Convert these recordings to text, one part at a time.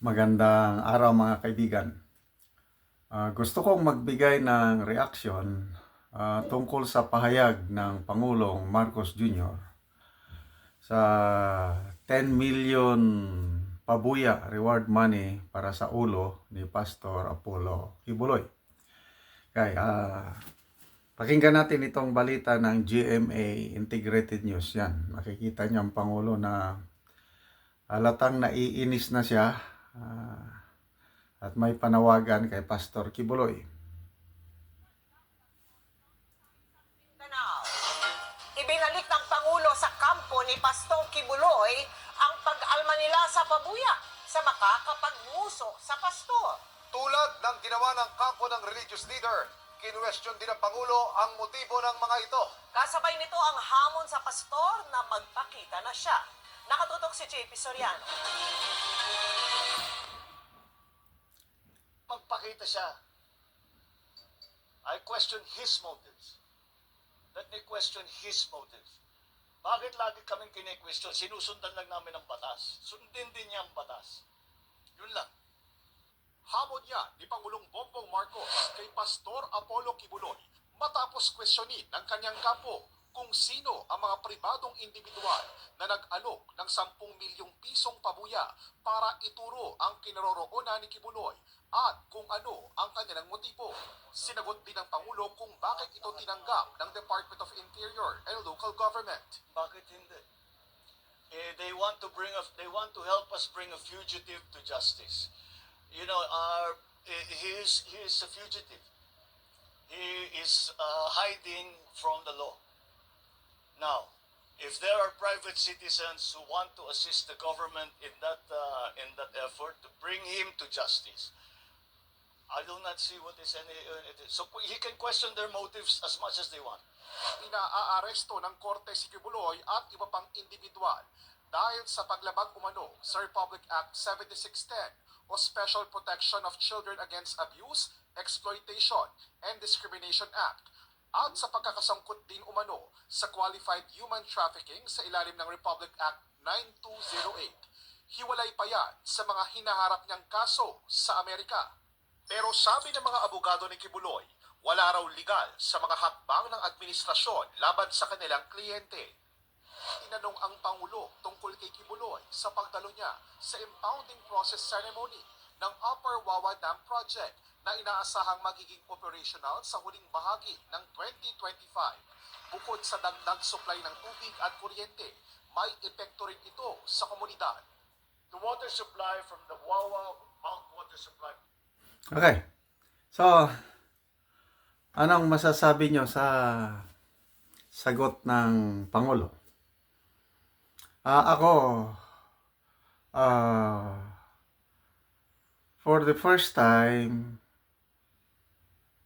Magandang araw mga kaibigan. Ah, gusto kong magbigay ng reaksyon ah, tungkol sa pahayag ng Pangulong Marcos Jr. sa 10 million pabuya reward money para sa ulo ni Pastor Apollo Kibuloy. Kaya, ah, pakinggan natin itong balita ng GMA Integrated News. Yan, makikita niyo ang Pangulo na halatang naiinis na siya ah, at may panawagan kay Pastor Kibuloy. Ibinalik ng Pangulo sa kampo ni Pastong Kibuloy ang pag-alma nila sa pabuya sa makakapagmuso sa pastor. Tulad ng ginawa ng kampo ng religious leader, kinwestiyon din ng Pangulo ang motibo ng mga ito. Kasabay nito ang hamon sa pastor na magpakita na siya. Nakatutok si JP Soriano. Magpakita siya. I question his motives. Let me question his motives. Bakit lagi kaming kine-question? Sinusundan lang namin ang batas. Sundin din niya ang batas. Yun lang. Hamon niya ni Pangulong Bongbong Marcos kay Pastor Apollo Kibuloy matapos questionin ng kanyang kampo kung sino ang mga pribadong individual na nag-alok ng 10 milyong pisong pabuya para ituro ang kinaroroonan ni Kibuloy at kung ano ang kanilang motibo. Sinagot din ng Pangulo kung bakit ito tinanggap ng Department of Interior and Local Government. Bakit hindi? eh, they want to bring a, they want to help us bring a fugitive to justice. You know, our eh, he is he is a fugitive. He is uh, hiding from the law. Now, if there are private citizens who want to assist the government in that uh, in that effort to bring him to justice, I do not see what is any. Uh. So he can question their motives as much as they want. Inaaaresto ng Korte si Kibuloy at iba pang individual dahil sa paglabag umano sa Republic Act 7610 o Special Protection of Children Against Abuse, Exploitation, and Discrimination Act at sa pagkakasangkot din umano sa Qualified Human Trafficking sa ilalim ng Republic Act 9208. Hiwalay pa yan sa mga hinaharap niyang kaso sa Amerika. Pero sabi ng mga abogado ni Kibuloy, wala raw legal sa mga hakbang ng administrasyon laban sa kanilang kliyente. Tinanong ang Pangulo tungkol kay Kibuloy sa pagdalo niya sa impounding process ceremony ng Upper Wawa Dam Project na inaasahang magiging operational sa huling bahagi ng 2025. Bukod sa dagdag supply ng tubig at kuryente, may epekto rin ito sa komunidad. The water supply from the Wawa Mount Water Supply Okay. So, anong masasabi nyo sa sagot ng Pangulo? Ah, ako, ah, for the first time,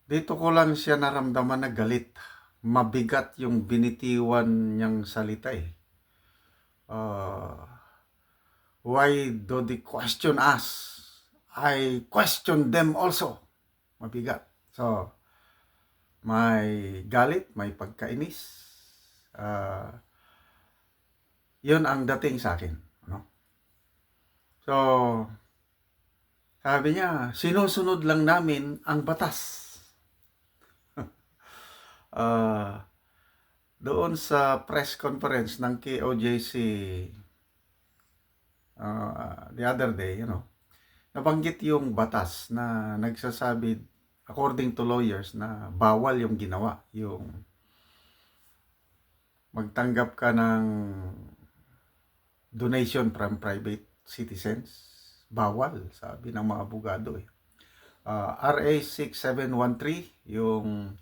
dito ko lang siya naramdaman na galit. Mabigat yung binitiwan niyang salita eh. Ah, why do they question us? I question them also. Mabigat. So, may galit, may pagkainis. Ah, yun ang dating sa akin. No? So, sabi niya, sinusunod lang namin ang batas. Ah, doon sa press conference ng KOJC ah, the other day, you know, nabanggit yung batas na nagsasabi according to lawyers na bawal yung ginawa, yung magtanggap ka ng donation from private citizens. Bawal, sabi ng mga abogado eh. Ah, RA 6713, yung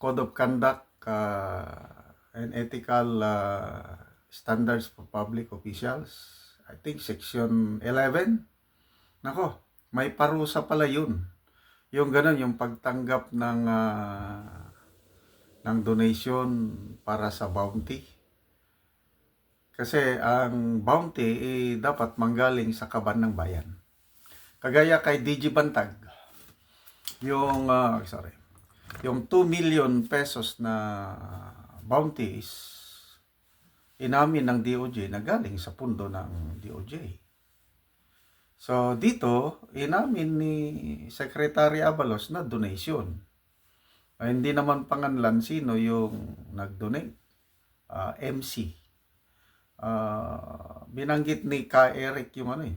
Code of Conduct ah, and Ethical ah, Standards for Public Officials. I think section 11. Nako, may parusa pala yun. Yung ganun, yung pagtanggap ng ah, ng donation para sa bounty. Kasi ang bounty eh, dapat manggaling sa kaban ng bayan. Kagaya kay DG Bantag, yung, ah, sorry, yung 2 million pesos na bounties inamin ng DOJ na galing sa pundo ng DOJ. So dito, inamin ni Secretary Abalos na donation. Ah, hindi naman panganlan sino yung nag-donate. Ah, MC. Ah, binanggit ni Ka Eric yung ano eh.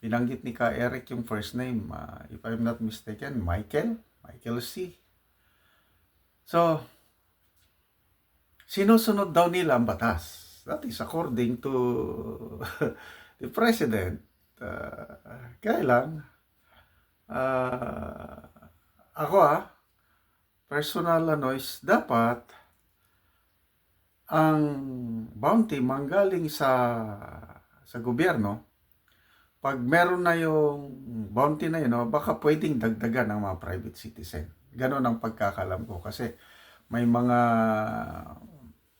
Binanggit ni Ka Eric yung first name. Ah, if I'm not mistaken, Michael. Michael C. So, sinusunod daw nila ang batas. That is according to the president. Uh, kaya lang, ah, ako ah, personal ano is dapat ang bounty manggaling sa sa gobyerno pag meron na yung bounty na yun, baka pwedeng dagdagan ng mga private citizen. Ganon ang pagkakalam ko. Kasi may mga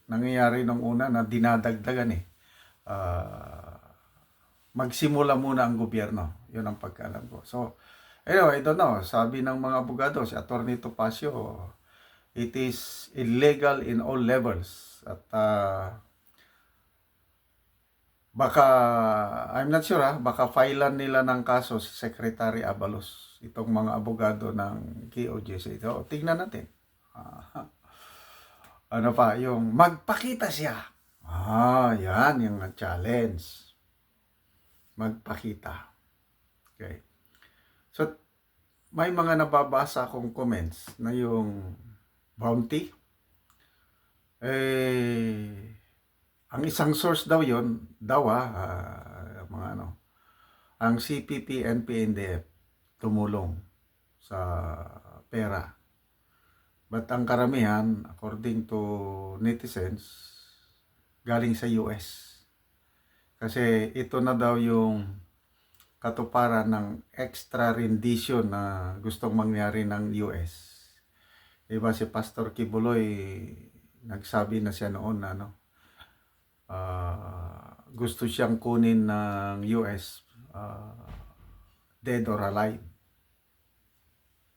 nangyayari nung una na dinadagdagan eh. Ah, magsimula muna ang gobyerno. Yun ang pagkaalam ko. So, anyway, I don't know. Sabi ng mga abogado, si Atty. Topacio, it is illegal in all levels. At ah, baka, I'm not sure ha, baka filean nila ng kaso si Secretary Abalos, itong mga abogado ng KOJC. So, tignan natin. Ah, ano pa, yung magpakita siya. Ah, yan, yung challenge. Magpakita. Okay. So, may mga nababasa akong comments na yung bounty. Eh, ang isang source daw yon daw ah, ah, mga ano, ang CPP, NPNDF tumulong sa pera. But ang karamihan, according to netizens, galing sa US. Kasi ito na daw yung katuparan ng extra rendition na gustong mangyari ng US. Diba si Pastor Kibuloy, nagsabi na siya noon na ano, ah, gusto siyang kunin ng US ah, dead or alive.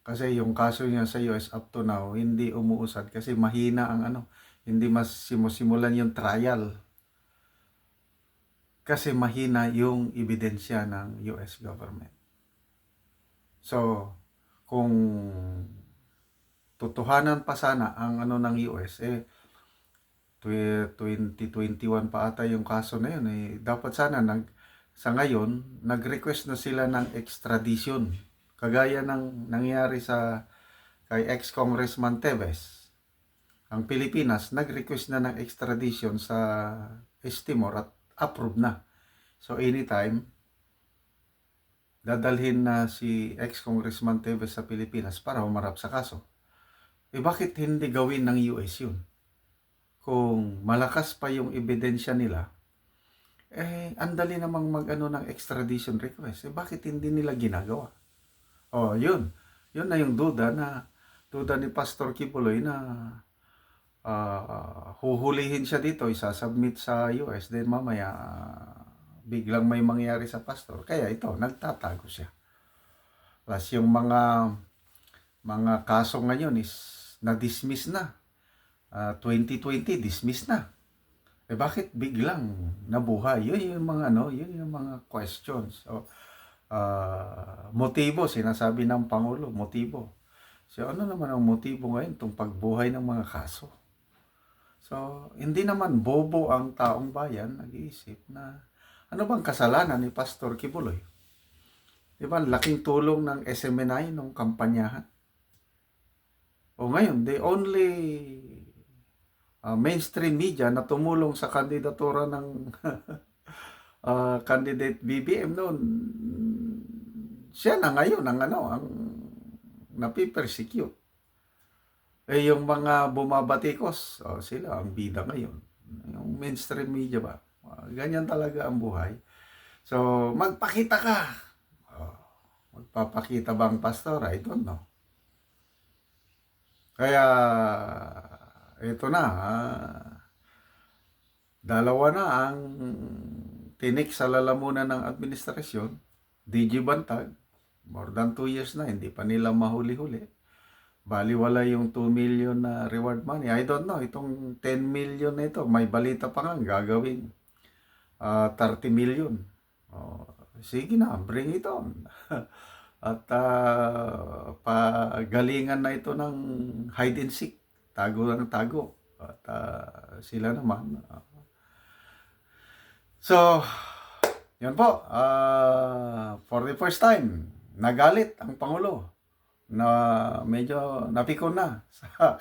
Kasi yung kaso niya sa US up to now, hindi umuusad kasi mahina ang ano, hindi mas simusimulan yung trial. Kasi mahina yung ebidensya ng US government. So, kung totohanan pa sana ang ano ng US, eh, twe- 2021 pa ata yung kaso na yun, eh, dapat sana nag, sa ngayon, nag-request na sila ng extradition. Kagaya ng nangyari sa kay ex-congressman Teves. Ang Pilipinas, nag-request na ng extradition sa Estimor at approve na. So anytime, dadalhin na si ex-congressman Teves sa Pilipinas para humarap sa kaso. Eh bakit hindi gawin ng US yun? Kung malakas pa yung ebidensya nila, eh andali namang mag-ano ng extradition request. Eh bakit hindi nila ginagawa? Oh, yun. Yun na yung duda na duda ni Pastor Kibuloy na ah, huhulihin siya dito, isasubmit sa US, then mamaya ah, biglang may mangyari sa pastor. Kaya ito, nagtatago siya. Plus yung mga mga kaso ngayon is na-dismiss na. Ah, 2020, dismiss na. Eh bakit biglang nabuhay? Yun yung mga ano, yun yung mga questions. So, ah, motibo, sinasabi ng Pangulo, motibo. So ano naman ang motibo ngayon itong pagbuhay ng mga kaso? So, hindi naman bobo ang taong bayan nag-iisip na ano bang kasalanan ni Pastor Kibuloy? Di ba, laking tulong ng SMNI nung kampanyahan. O ngayon, the only uh, mainstream media na tumulong sa kandidatura ng uh, candidate BBM noon, siya na ngayon ang ano, ang napipersecute. Eh, yung mga bumabatikos, oh, sila ang bida ngayon. Yung mainstream media ba? Ah, ganyan talaga ang buhay. So, magpakita ka. Oh, magpapakita ba ang pastor? I don't know. Kaya, ito na. ah, dalawa na ang tinik sa lalamunan ng administrasyon. DG Bantag, more than 2 years na, hindi pa nila mahuli-huli. Baliwala yung 2 million na reward money. I don't know, itong 10 million na ito, may balita pa nga, gagawin ah 30 million. Oh, sige na, bring it on. At ah, pagalingan na ito ng hide and seek. Tago ng tago. At ah, sila naman. ah. so, yun po. ah, for the first time, nagalit ang Pangulo na medyo napikon na sa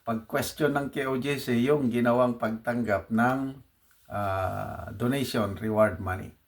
pag-question ng KOJC yung ginawang pagtanggap ng ah, donation reward money.